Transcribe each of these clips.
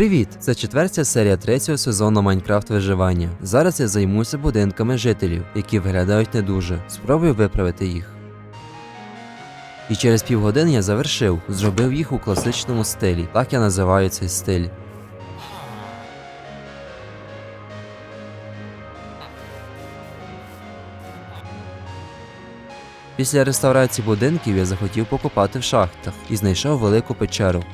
Привіт! Це четверта серія третього сезону Майнкрафт виживання. Зараз я займуся будинками жителів, які виглядають не дуже. Спробую виправити їх. І через півгодини я завершив, зробив їх у класичному стилі. Так я називаю цей стиль. Після реставрації будинків я захотів покопати в шахтах і знайшов велику печеру.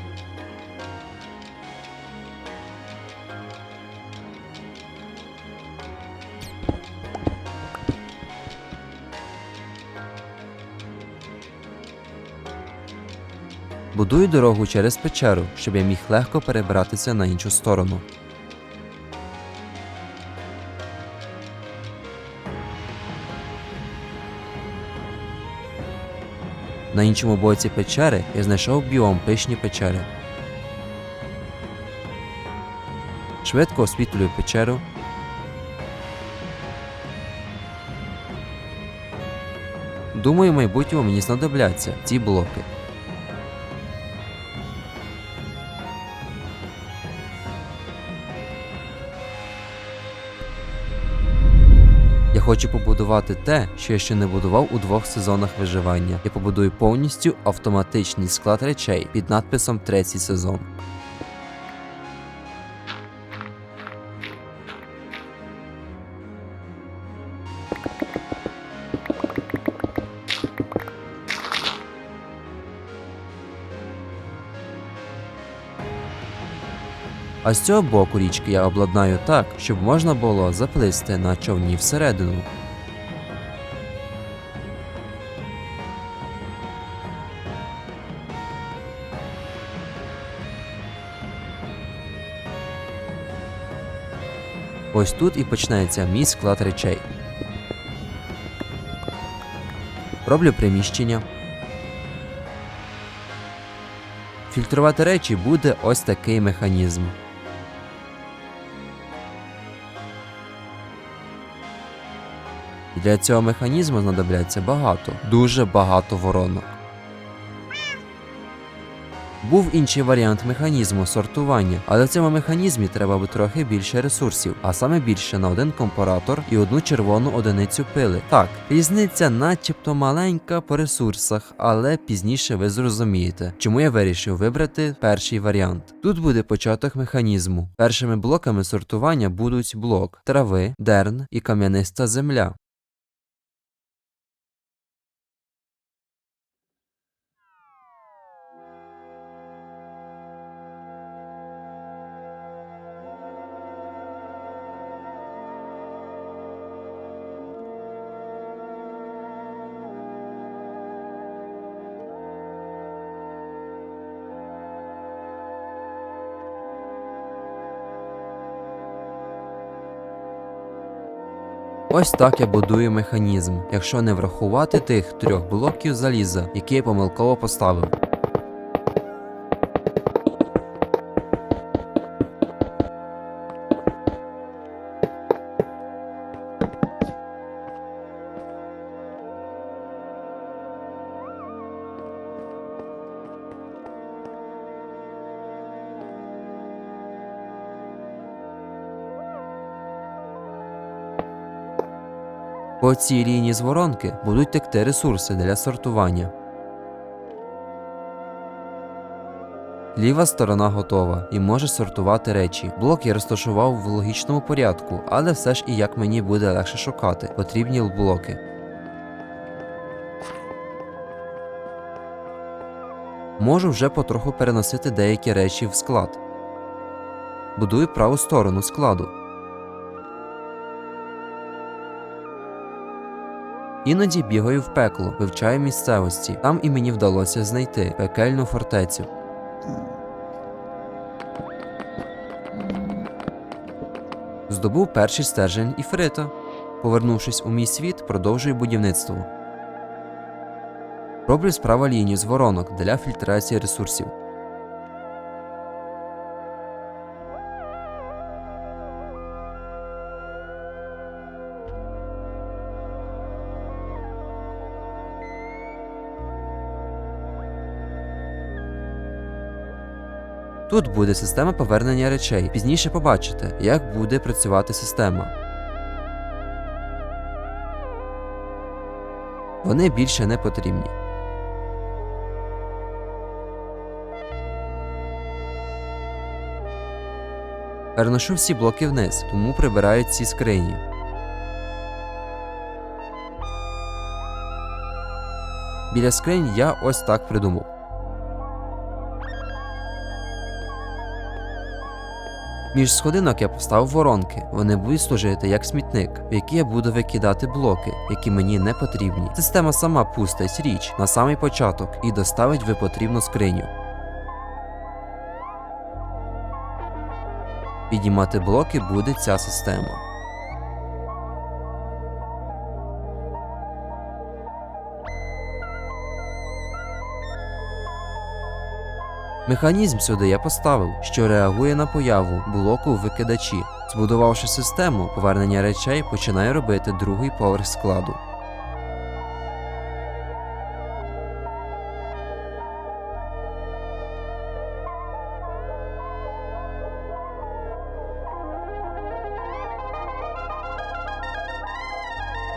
Будую дорогу через печеру, щоб я міг легко перебратися на іншу сторону. На іншому боці печери я знайшов біом пишні печери. Швидко освітлюю печеру. Думаю, в майбутньому мені знадобляться ці блоки. Хочу побудувати те, що я ще не будував у двох сезонах виживання. Я побудую повністю автоматичний склад речей під надписом третій сезон. А з цього боку річки я обладнаю так, щоб можна було заплисти на човні всередину. Ось тут і почнеться мій склад речей. Роблю приміщення. Фільтрувати речі буде ось такий механізм. Для цього механізму знадобляться багато, дуже багато воронок. Був інший варіант механізму сортування, але в цьому механізмі треба би трохи більше ресурсів, а саме більше на один компаратор і одну червону одиницю пили. Так, різниця начебто маленька по ресурсах, але пізніше ви зрозумієте, чому я вирішив вибрати перший варіант. Тут буде початок механізму. Першими блоками сортування будуть блок трави, дерн і кам'яниста земля. Ось так я будую механізм, якщо не врахувати тих трьох блоків заліза, які я помилково поставив. По цій лінії з воронки будуть текти ресурси для сортування. Ліва сторона готова і може сортувати речі. Блок я розташував в логічному порядку, але все ж і як мені буде легше шукати потрібні блоки. Можу вже потроху переносити деякі речі в склад. Будую праву сторону складу. Іноді бігаю в пекло, вивчаю місцевості. Там і мені вдалося знайти пекельну фортецю. Здобув перший стержень іфрита. Повернувшись у мій світ, продовжую будівництво. Роблю справа лінію з воронок для фільтрації ресурсів. Тут буде система повернення речей. Пізніше побачите, як буде працювати система. Вони більше не потрібні. Переношу всі блоки вниз, тому прибираю ці скрині. Біля скринь я ось так придумав. Між сходинок я поставив воронки. Вони будуть служити як смітник, в який я буду викидати блоки, які мені не потрібні. Система сама пустить річ на самий початок і доставить ви потрібну скриню. Підіймати блоки буде ця система. Механізм сюди я поставив, що реагує на появу блоку викидачі. Збудувавши систему, повернення речей починає робити другий поверх складу.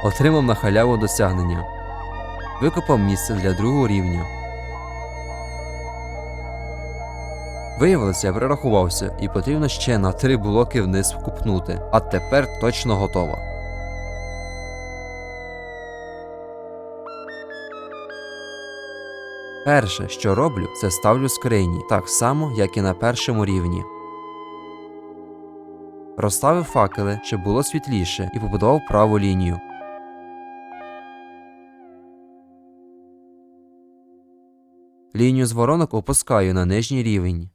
Отримав на халяву досягнення. Викопав місце для другого рівня. Виявилося, я прорахувався, і потрібно ще на три блоки вниз вкупнути. А тепер точно готово. Перше, що роблю, це ставлю скрині, так само, як і на першому рівні. Розставив факели, щоб було світліше, і побудував праву лінію. Лінію з воронок опускаю на нижній рівень.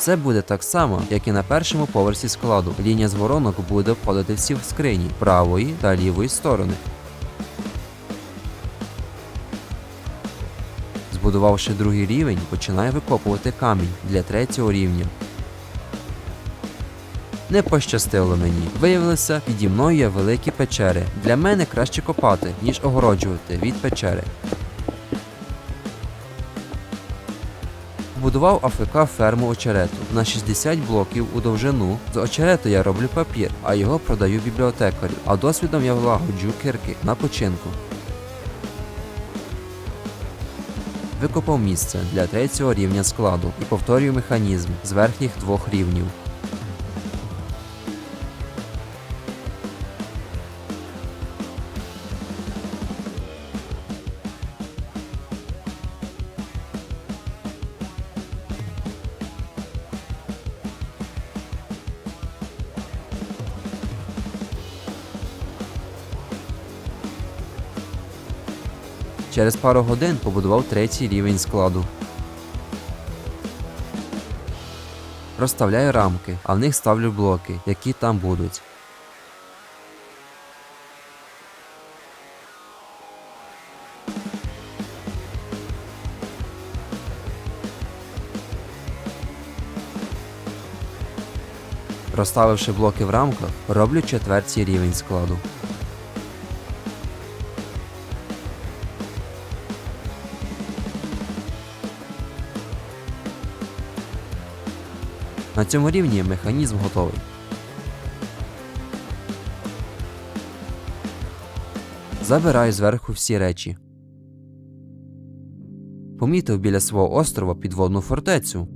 Це буде так само, як і на першому поверсі складу. Лінія з воронок буде входити всі в скрині правої та лівої сторони. Збудувавши другий рівень, починаю викопувати камінь для третього рівня. Не пощастило мені. Виявилося, піді мною є великі печери. Для мене краще копати, ніж огороджувати від печери. Будував АФК ферму очерету на 60 блоків у довжину. З очерету я роблю папір, а його продаю бібліотекарю. А досвідом я влагоджу кирки на починку. Викопав місце для третього рівня складу і повторюю механізм з верхніх двох рівнів. Через пару годин побудував третій рівень складу. Розставляю рамки, а в них ставлю блоки, які там будуть. Розставивши блоки в рамках, роблю четвертій рівень складу. На цьому рівні механізм готовий. Забираю зверху всі речі. Помітив біля свого острова підводну фортецю.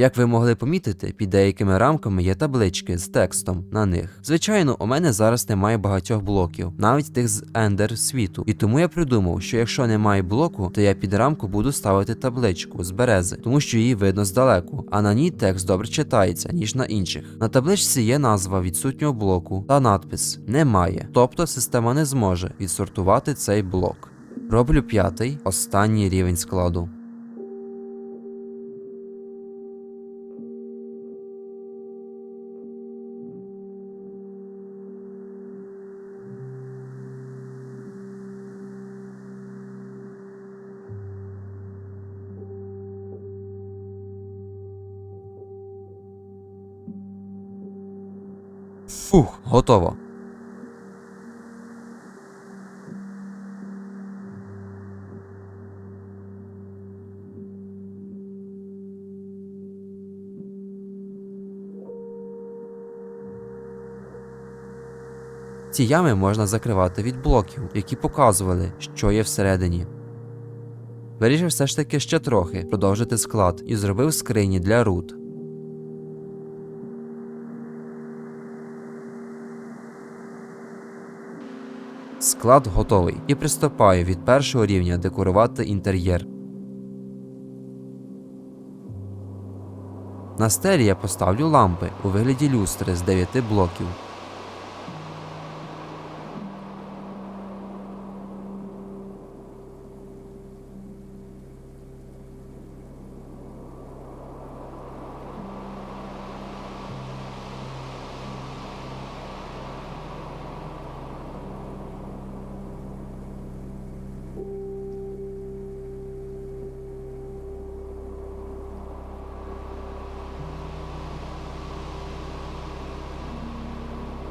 Як ви могли помітити, під деякими рамками є таблички з текстом на них. Звичайно, у мене зараз немає багатьох блоків, навіть тих з ендер світу. І тому я придумав, що якщо немає блоку, то я під рамку буду ставити табличку з берези, тому що її видно здалеку, а на ній текст добре читається, ніж на інших. На табличці є назва відсутнього блоку та надпис Немає, тобто система не зможе відсортувати цей блок. Роблю п'ятий, останній рівень складу. Фух, готово. Ці ями можна закривати від блоків, які показували, що є всередині. Вирішив все ж таки ще трохи продовжити склад і зробив скрині для руд. Склад готовий і приступаю від першого рівня декорувати інтер'єр. На стелі я поставлю лампи у вигляді люстри з 9 блоків.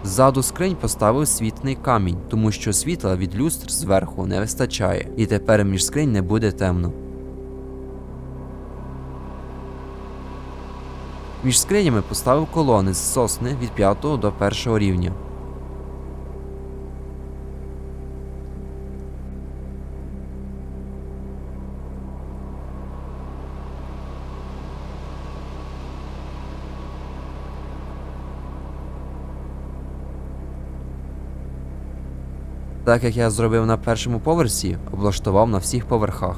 Ззаду скринь поставив світний камінь, тому що світла від люстр зверху не вистачає, і тепер між скринь не буде темно. Між скринями поставив колони з сосни від 5 до 1 рівня. Так як я зробив на першому поверсі, облаштував на всіх поверхах.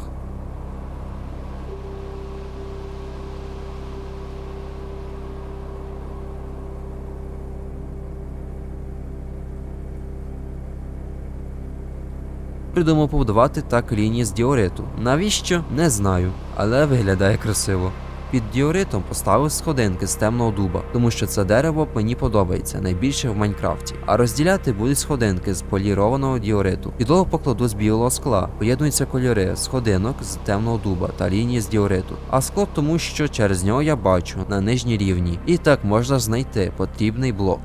Придумав побудувати так лінії з діориту. Навіщо? Не знаю, але виглядає красиво. Під діоритом поставив сходинки з темного дуба, тому що це дерево мені подобається найбільше в Майнкрафті. А розділяти будуть сходинки з полірованого діориту. Підлогу покладу з білого скла. Поєднуються кольори сходинок з темного дуба та лінії з діориту. А скло тому, що через нього я бачу на нижній рівні. І так можна знайти потрібний блок.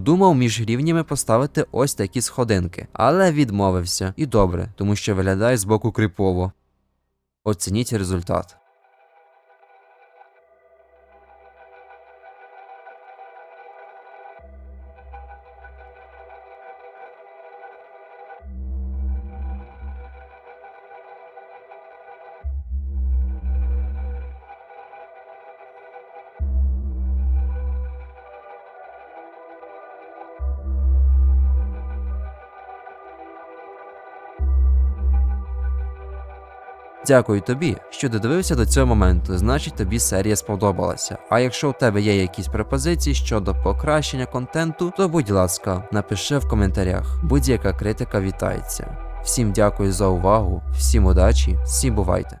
Думав між рівнями поставити ось такі сходинки, але відмовився. І добре, тому що виглядає збоку крипово. Оцініть результат. Дякую тобі, що додивився до цього моменту, значить тобі серія сподобалася. А якщо у тебе є якісь пропозиції щодо покращення контенту, то будь ласка, напиши в коментарях. Будь-яка критика вітається. Всім дякую за увагу, всім удачі, всім бувайте!